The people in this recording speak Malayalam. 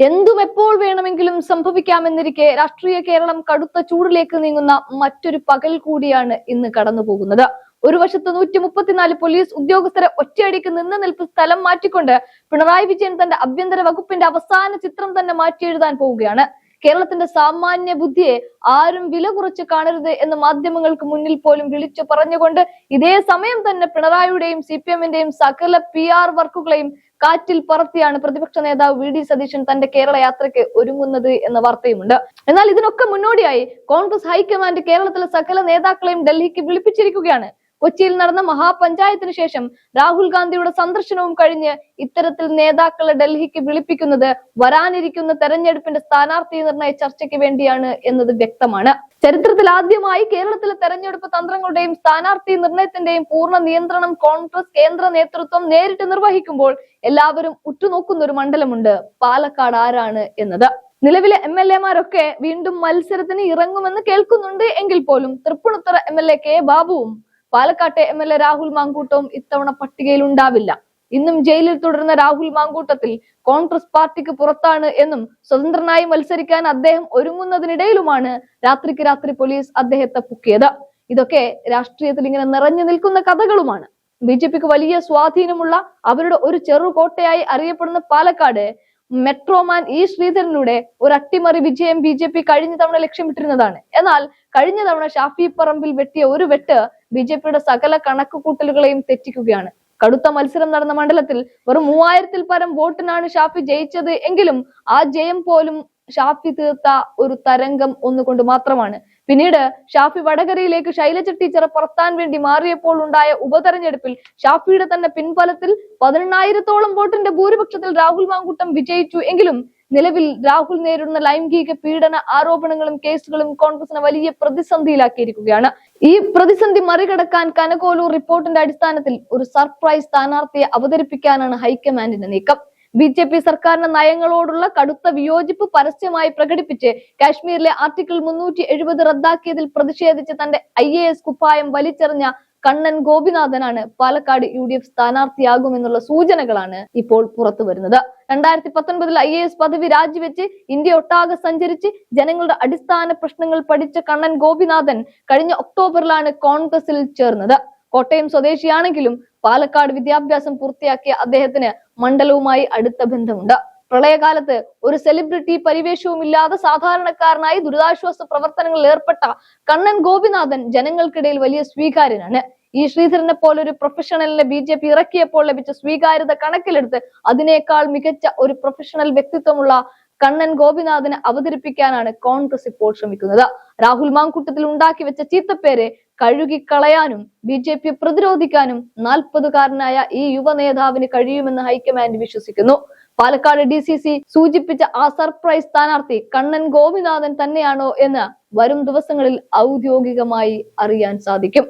എന്തും എപ്പോൾ വേണമെങ്കിലും സംഭവിക്കാമെന്നിരിക്കെ രാഷ്ട്രീയ കേരളം കടുത്ത ചൂടിലേക്ക് നീങ്ങുന്ന മറ്റൊരു പകൽ കൂടിയാണ് ഇന്ന് കടന്നു പോകുന്നത്. ഒരു വശത്ത് നൂറ്റി മുപ്പത്തിനാല് പോലീസ് ഉദ്യോഗസ്ഥരെ ഒറ്റയടിക്ക് നിന്ന് നിൽപ്പ് സ്ഥലം മാറ്റിക്കൊണ്ട് പിണറായി വിജയൻ തന്റെ ആഭ്യന്തര വകുപ്പിന്റെ അവസാന ചിത്രം തന്നെ മാറ്റിയെഴുതാൻ പോവുകയാണ്. കേരളത്തിന്റെ സാമാന്യ ബുദ്ധിയെ ആരും വില കുറച്ച് കാണരുത് എന്ന് മാധ്യമങ്ങൾക്ക് മുന്നിൽ പോലും വിളിച്ചു പറഞ്ഞുകൊണ്ട് ഇതേ സമയം തന്നെ പിണറായിയുടെയും സി പി എമ്മിന്റെയും സകല പി ആർ വർക്കുകളെയും കാറ്റിൽ പറത്തിയാണ് പ്രതിപക്ഷ നേതാവ് വി ഡി സതീശൻ തന്റെ കേരള യാത്രയ്ക്ക് ഒരുങ്ങുന്നത് എന്ന വാർത്തയുമുണ്ട്. എന്നാൽ ഇതിനൊക്കെ മുന്നോടിയായി കോൺഗ്രസ് ഹൈക്കമാൻഡ് കേരളത്തിലെ സകല നേതാക്കളെയും ഡൽഹിക്ക് വിളിപ്പിച്ചിരിക്കുകയാണ്. കൊച്ചിയിൽ നടന്ന മഹാപഞ്ചായത്തിന് ശേഷം രാഹുൽ ഗാന്ധിയുടെ സന്ദർശനവും കഴിഞ്ഞ് ഇത്തരത്തിൽ നേതാക്കളെ ഡൽഹിക്ക് വിളിപ്പിക്കുന്നത് വരാനിരിക്കുന്ന തെരഞ്ഞെടുപ്പിന്റെ സ്ഥാനാർത്ഥി നിർണയ ചർച്ചയ്ക്ക് വേണ്ടിയാണ് എന്നത് വ്യക്തമാണ്. ചരിത്രത്തിൽ ആദ്യമായി കേരളത്തിലെ തെരഞ്ഞെടുപ്പ് തന്ത്രങ്ങളുടെയും സ്ഥാനാർത്ഥി നിർണയത്തിന്റെയും പൂർണ നിയന്ത്രണം കോൺഗ്രസ് കേന്ദ്ര നേതൃത്വം നേരിട്ട് നിർവഹിക്കുമ്പോൾ എല്ലാവരും ഉറ്റുനോക്കുന്ന ഒരു മണ്ഡലമുണ്ട്. പാലക്കാട് ആരാണ് എന്നത്. നിലവിലെ എം എൽ എമാരൊക്കെ വീണ്ടും മത്സരത്തിന് ഇറങ്ങുമെന്ന് കേൾക്കുന്നുണ്ട് എങ്കിൽ പോലും Tripunithura M L A K ബാബുവും പാലക്കാട്ടെ എം എൽ എ രാഹുൽ മാങ്കൂട്ടവും ഇത്തവണ പട്ടികയിൽ ഉണ്ടാവില്ല. ഇന്നും ജയിലിൽ തുടരുന്ന രാഹുൽ മാങ്കൂട്ടത്തിൽ കോൺഗ്രസ് പാർട്ടിക്ക് പുറത്താണ് എന്നും സ്വതന്ത്രനായി മത്സരിക്കാൻ അദ്ദേഹം ഒരുങ്ങുന്നതിനിടയിലുമാണ് രാത്രിക്ക് രാത്രി പോലീസ് അദ്ദേഹത്തെ പുക്കിയത്. ഇതൊക്കെ രാഷ്ട്രീയത്തിൽ ഇങ്ങനെ നിറഞ്ഞു നിൽക്കുന്ന കഥകളുമാണ്. ബി ജെ പിക്ക് വലിയ സ്വാധീനമുള്ള അവരുടെ ഒരു ചെറു കോട്ടയായി അറിയപ്പെടുന്ന പാലക്കാട് മെട്രോമാൻ ഇ ശ്രീധരനിലൂടെ ഒരു അട്ടിമറി വിജയം ബി ജെ പി കഴിഞ്ഞ തവണ ലക്ഷ്യമിട്ടിരുന്നതാണ്. എന്നാൽ കഴിഞ്ഞ തവണ ഷാഫി പറമ്പിൽ വെട്ടിയ ഒരു വെട്ട് ബി ജെ പിയുടെ സകല കണക്കുകൂട്ടലുകളെയും തെറ്റിക്കുകയാണ്. കടുത്ത മത്സരം നടന്ന മണ്ഡലത്തിൽ വെറും മൂവായിരത്തിൽ പരം വോട്ടിനാണ് ഷാഫി ജയിച്ചത് എങ്കിലും ആ ജയം പോലും ഷാഫി തീർത്ത ഒരു തരംഗം ഒന്നുകൊണ്ട് മാത്രമാണ്. പിന്നീട് ഷാഫി വടകരയിലേക്ക് ശൈലജ ടീച്ചറെ പുറത്താൻ വേണ്ടി മാറിയപ്പോൾ ഉണ്ടായ ഉപതെരഞ്ഞെടുപ്പിൽ ഷാഫിയുടെ തന്നെ പിൻബലത്തിൽ പതിനെണ്ണായിരത്തോളം വോട്ടിന്റെ ഭൂരിപക്ഷത്തിൽ രാഹുൽ മാങ്കൂട്ടം വിജയിച്ചു എങ്കിലും നിലവിൽ രാഹുൽ നേരിടുന്ന ലൈംഗിക പീഡന ആരോപണങ്ങളും കേസുകളും കോൺഗ്രസിനെ വലിയ പ്രതിസന്ധിയിലാക്കിയിരിക്കുകയാണ്. ഈ പ്രതിസന്ധി മറികടക്കാൻ കനകോലൂർ റിപ്പോർട്ടിന്റെ അടിസ്ഥാനത്തിൽ ഒരു സർപ്രൈസ് സ്ഥാനാർത്ഥിയെ അവതരിപ്പിക്കാനാണ് ഹൈക്കമാൻഡിന്റെ നീക്കം. ബി ജെ പി സർക്കാരിന്റെ നയങ്ങളോടുള്ള കടുത്ത വിയോജിപ്പ് പരസ്യമായി പ്രകടിപ്പിച്ച് കാശ്മീരിലെ ആർട്ടിക്കിൾ മുന്നൂറ്റി എഴുപത് റദ്ദാക്കിയതിൽ പ്രതിഷേധിച്ച് തന്റെ ഐ എ എസ് കുപ്പായം വലിച്ചെറിഞ്ഞ കണ്ണൻ ഗോപിനാഥനാണ് പാലക്കാട് യു ഡി എഫ് സ്ഥാനാർത്ഥിയാകുമെന്നുള്ള സൂചനകളാണ് ഇപ്പോൾ പുറത്തു വരുന്നത്. രണ്ടായിരത്തി പത്തൊൻപതിൽ ഐ എ എസ് പദവി രാജിവെച്ച് ഇന്ത്യ ഒട്ടാകെ സഞ്ചരിച്ച് ജനങ്ങളുടെ അടിസ്ഥാന പ്രശ്നങ്ങൾ പഠിച്ച കണ്ണൻ ഗോപിനാഥൻ കഴിഞ്ഞ ഒക്ടോബറിലാണ് കോൺഗ്രസിൽ ചേർന്നത്. കോട്ടയം സ്വദേശിയാണെങ്കിലും പാലക്കാട് വിദ്യാഭ്യാസം പൂർത്തിയാക്കിയ അദ്ദേഹത്തിന് മണ്ഡലവുമായി അടുത്ത ബന്ധമുണ്ട്. പ്രളയകാലത്ത് ഒരു സെലിബ്രിറ്റി പരിവേഷവും ഇല്ലാതെ സാധാരണക്കാരനായി ദുരിതാശ്വാസ പ്രവർത്തനങ്ങളിൽ ഏർപ്പെട്ട കണ്ണൻ ഗോപിനാഥൻ ജനങ്ങൾക്കിടയിൽ വലിയ സ്വീകാര്യനാണ്. ഈ ശ്രീധരനെ പോലെ ഒരു പ്രൊഫഷണലിനെ ബി ജെ പി ഇറക്കിയപ്പോൾ ലഭിച്ച സ്വീകാര്യത കണക്കിലെടുത്ത് അതിനേക്കാൾ മികച്ച ഒരു പ്രൊഫഷണൽ വ്യക്തിത്വമുള്ള കണ്ണൻ ഗോപിനാഥിനെ അവതരിപ്പിക്കാനാണ് കോൺഗ്രസ് ഇപ്പോൾ ശ്രമിക്കുന്നത്. രാഹുൽ മാങ്കൂട്ടത്തിൽ ഉണ്ടാക്കി വെച്ച ചീത്തപ്പേരെ കഴുകിക്കളയാനും ബി ജെ പി പ്രതിരോധിക്കാനും നാൽപ്പതുകാരനായ ഈ യുവ നേതാവിന് കഴിയുമെന്ന് ഹൈക്കമാൻഡ് വിശ്വസിക്കുന്നു. പാലക്കാട് ഡി സി സി സൂചിപ്പിച്ച ആ സർപ്രൈസ് സ്ഥാനാർത്ഥി കണ്ണൻ ഗോപിനാഥൻ തന്നെയാണോ എന്ന് വരും ദിവസങ്ങളിൽ ഔദ്യോഗികമായി അറിയാൻ സാധിക്കും.